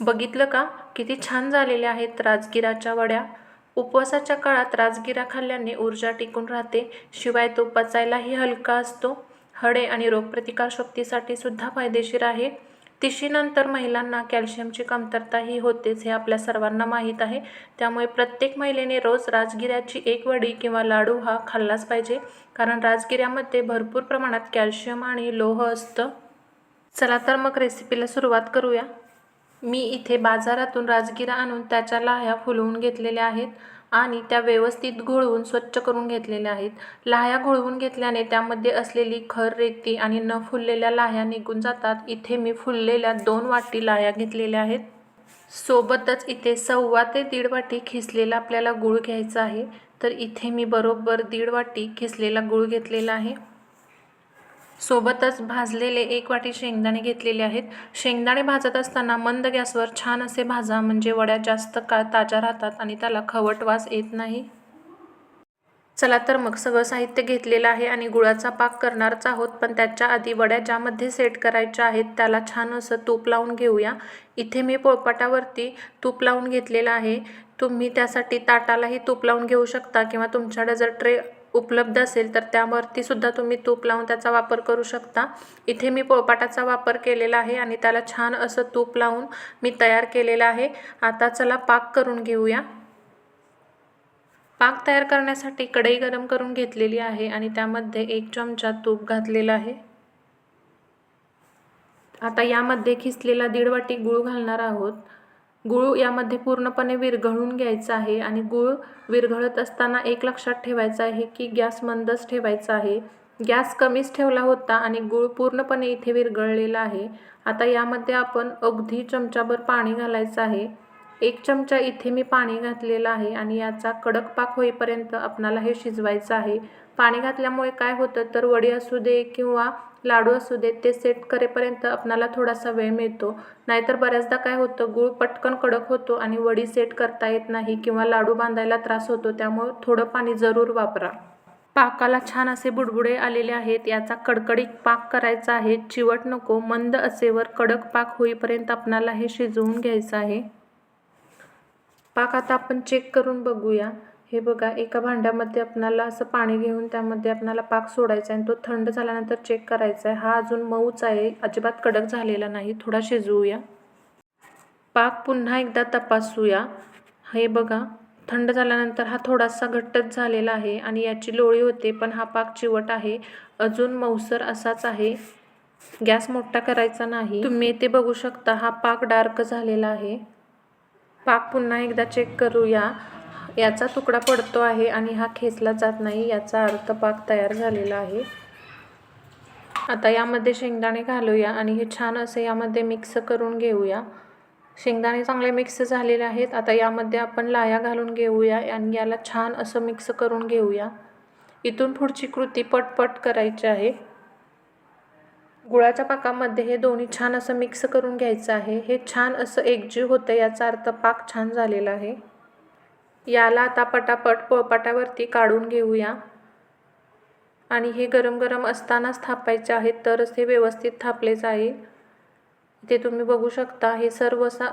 बघितलं का? किती छान झालेल्या आहेत राजगिराच्या वड्या. उपवासाच्या काळात राजगिरा खाल्ल्याने ऊर्जा टिकून राहते. शिवाय तो पचायलाही हलका असतो. हडे आणि रोगप्रतिकारशक्तीसाठी सुद्धा फायदेशीर आहे. तिशीनंतर महिलांना कॅल्शियमची कमतरताही होतेच हे आपल्या सर्वांना माहीत आहे. त्यामुळे प्रत्येक महिलेने रोज राजगिऱ्याची एक वडी किंवा लाडू हा खाल्लाच पाहिजे. कारण राजगिऱ्यामध्ये भरपूर प्रमाणात कॅल्शियम आणि लोह असतं. चला तर मग रेसिपीला सुरुवात करूया. मी इथे बाजारातून राजगिरा आणून त्याच्या लाह्या फुलवून घेतलेल्या आहेत आणि त्या व्यवस्थित घोळवून स्वच्छ करून घेतलेल्या आहेत. लाह्या घोळवून घेतल्याने त्यामध्ये असलेली खर रेती आणि न फुललेल्या लाह्या निघून जातात. इथे मी फुललेल्या दोन वाटी लाह्या घेतलेल्या आहेत. सोबतच इथे सव्वा ते दीड वाटी खिसलेला आपल्याला गूळ घ्यायचा आहे. तर इथे मी बरोबर दीड वाटी खिसलेला गूळ घेतलेला आहे. सोबतच भाजलेले एक वाटी शेंगदाणे घेतलेले आहेत. शेंगदाणे भाजत असताना मंद गॅसवर छान असे भाजा म्हणजे वड्या जास्त काळ ताज्या राहतात आणि त्याला खवट वास येत नाही. चला तर मग सगळं साहित्य घेतलेलं आहे आणि गुळाचा पाक करणारच आहोत पण त्याच्या आधी वड्या ज्यामध्ये सेट करायच्या आहेत त्याला छान असं तूप लावून घेऊया. इथे मी पोळपाटावरती तूप लावून घेतलेलं आहे. तुम्ही त्यासाठी ताटालाही तूप लावून घेऊ शकता किंवा तुमच्याकडे जर ट्रे उपलब्ध असेल तर त्यावरती सुद्धा तुम्ही तूप लावून त्याचा वापर करू शकता. इथे मी पोळपाटाचा वापर केलेला आहे आणि त्याला छान असं तूप लावून मी तयार केलेलं आहे. आता चला पाक करून घेऊया. पाक तयार करण्यासाठी कढई गरम करून घेतलेली आहे आणि त्यामध्ये एक चमचा तूप घातलेला आहे. आता यामध्ये खिसलेला दीड वाटी गूळ घालणार आहोत. गूळ यामध्ये पूर्णपणे विरघळून घ्यायचा आहे आणि गूळ विरघळत असताना एक लक्षात ठेवायचं आहे की गॅस मंदच ठेवायचा आहे. गॅस कमीच ठेवला होता आणि गूळ पूर्णपणे इथे विरघळलेला आहे. आता यामध्ये आपण अगदी चमचाभर पाणी घालायचं आहे. एक चमचा इथे मी पाणी घातलेलं आहे आणि याचा कडक पाक होईपर्यंत आपणाला हे शिजवायचं आहे. पाणी घातल्यामुळे काय होतं तर वडी असू दे किंवा लाडू असू दे ते सेट करेपर्यंत आपणाला थोडासा वेळ मिळतो. नाहीतर बऱ्याचदा काय होतं गूळ पटकन कडक होतो आणि वडी सेट करता येत नाही किंवा लाडू बांधायला त्रास होतो त्यामुळे थोडं पाणी जरूर वापरा. पाकाला छान असे बुडबुडे आलेले आहेत याचा कडकडीत पाक करायचा आहे. चिवट नको मंद असेवर कडक पाक होईपर्यंत आपणाला हे शिजवून घ्यायचं आहे. पाक आता आपण चेक करून बघूया. हे बघा एका भांड्यामध्ये आपणाला असं पाणी घेऊन त्यामध्ये आपणाला पाक सोडायचा आहे आणि तो थंड झाल्यानंतर चेक करायचा आहे. हा अजून मऊच आहे अजिबात कडक झालेला नाही. थोडा शिजवूया. पाक पुन्हा एकदा तपासूया. हे बघा थंड झाल्यानंतर हा थोडासा घट्टच झालेला आहे आणि याची लोळी होते पण हा पाक चिवट आहे. अजून मऊसर असाच आहे. गॅस मोठा करायचा नाही. तुम्ही इथे बघू शकता हा पाक डार्क झालेला आहे. पाक पुन्हा एकदा चेक करूया. याचा तुकडा पडतो आहे आणि हा खेचला जात नाही याचा अर्थ पाक तयार झालेला आहे. आता यामध्ये शेंगदाणे घालूया आणि हे छान असे यामध्ये मिक्स करून घेऊया. शेंगदाणे चांगले मिक्स झालेले आहेत. आता यामध्ये आपण लाया घालून घेऊया आणि याला छान असं मिक्स करून घेऊया. इथून पुढची कृती पटपट करायची आहे. गुळाच्या पाकामध्ये हे दोन्ही छान असं मिक्स करून घ्यायचं आहे. हे छान असं एकजीव होतं याचा अर्थ पाक छान झालेला आहे. याला आता पटापट पोळपाटावरती काढून घेऊया. आणि हे गरम गरम असतानाच थापायचे आहेत तरच हे व्यवस्थित थापले जाईल इथे तुम्ही बघू शकता हे सर्व सा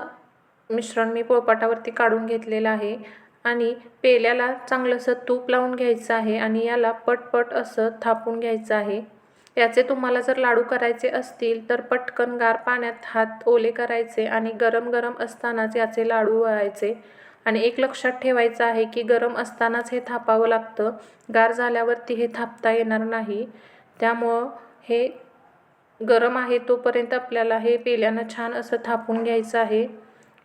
मिश्रण मी पोळपाटावरती काढून घेतलेलं आहे. आणि पेल्याला चांगलंसं तूप लावून घ्यायचं आहे आणि याला पटपट असं थापून घ्यायचं आहे. याचे तुम्हाला जर लाडू करायचे असतील तर पटकन गार पाण्यात हात ओले करायचे आणि गरम गरम असतानाच याचे लाडू वळायचे आणि एक लक्षात ठेवायचं आहे की गरम असतानाच हे थापावं लागतं. गार झाल्यावरती हे थापता येणार नाही. त्यामुळं हे गरम आहे तोपर्यंत आपल्याला हे पेल्यानं छान असं थापून घ्यायचं आहे.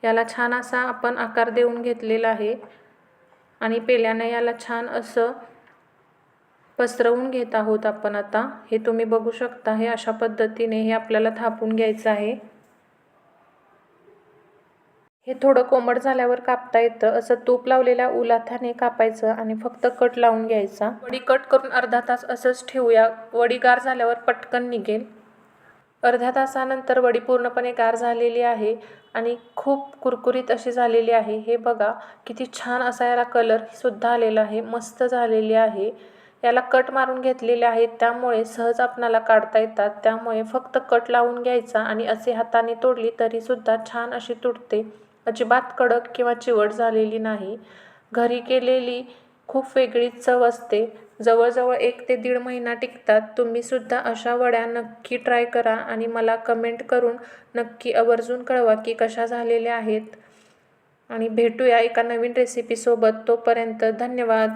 याला छान असा आपण आकार देऊन घेतलेला आहे. आणि पेल्यानं याला छान असं पसरवून घेत आहोत आपण आता. हे तुम्ही बघू शकता हे अशा पद्धतीने हे आपल्याला थापून घ्यायचं आहे. हे थोडं कोमट झाल्यावर कापता येतं. असं तूप लावलेल्या उलाथाने कापायचं आणि फक्त कट लावून घ्यायचा. वडी कट करून अर्धा तास असंच ठेवूया. वडी गार झाल्यावर पटकन निघेल. अर्ध्या तासानंतर वडी पूर्णपणे गार झालेली आहे आणि खूप कुरकुरीत अशी झालेली आहे. हे बघा किती छान असा याला कलरसुद्धा आलेला आहे. मस्त झालेली आहे. याला कट मारून घेतलेले आहेत. त्यामुळे सहज आपणाला काढता येतात. त्यामुळे फक्त कट लावून घ्यायचा आणि असे हाताने तोडली तरीसुद्धा छान अशी तुटते. अजिबात कडक किंवा चिवट झालेली नाही. घरी केलेली खूप वेगळीच चव असते. जवळजवळ एक ते दीड महिना टिकतात. तुम्हीसुद्धा अशा वड्या नक्की ट्राय करा आणि मला कमेंट करून नक्की आवर्जून कळवा की कशा झालेल्या आहेत. आणि भेटूया एका नवीन रेसिपीसोबत तोपर्यंत धन्यवाद.